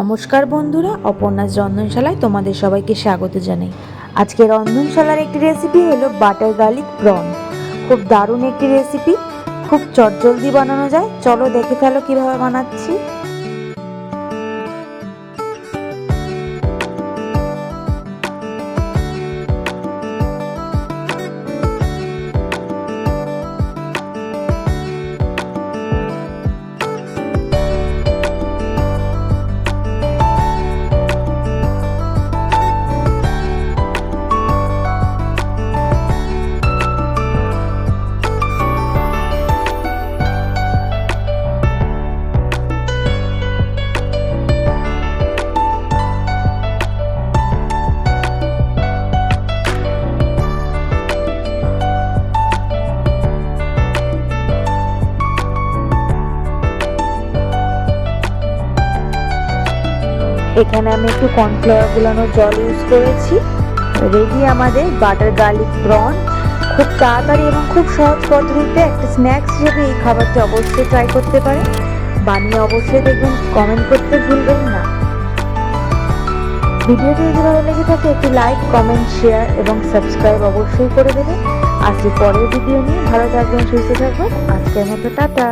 নমস্কার বন্ধুরা অপর্ণাস রন্ধনশালায় তোমাদের সবাইকে স্বাগত জানাই। আজকে রন্ধনশালার একটি রেসিপি হলো বাটার গার্লিক প্রন খুব দারুণ একটি রেসিপি খুব চটজলদি বানানো যায়। চলো দেখে ফেলো কীভাবে বানাচ্ছি। এখানে আমি একটু কর্নফ্লাওয়ার গুলানো জল ইউজ করেছি। রেডি আমাদের বাটার গার্লিক প্রন খুব তাড়াতাড়ি এবং খুব সহজ পদ্ধতিতে একটা স্ন্যাক্স হিসেবে এই খাবারটি অবশ্যই ট্রাই করতে পারেন। বানিয়ে অবশ্যই দেখবেন কমেন্ট করতে ভুলবেন না। ভিডিওটি যদি ভালো লেগে থাকে, একটি লাইক কমেন্ট শেয়ার এবং সাবস্ক্রাইব অবশ্যই করে দেবেন। আজকে পরের ভিডিও নিয়ে। ভালো থাকবেন, সুস্থ থাকবেন। আজকের মতো টাটা।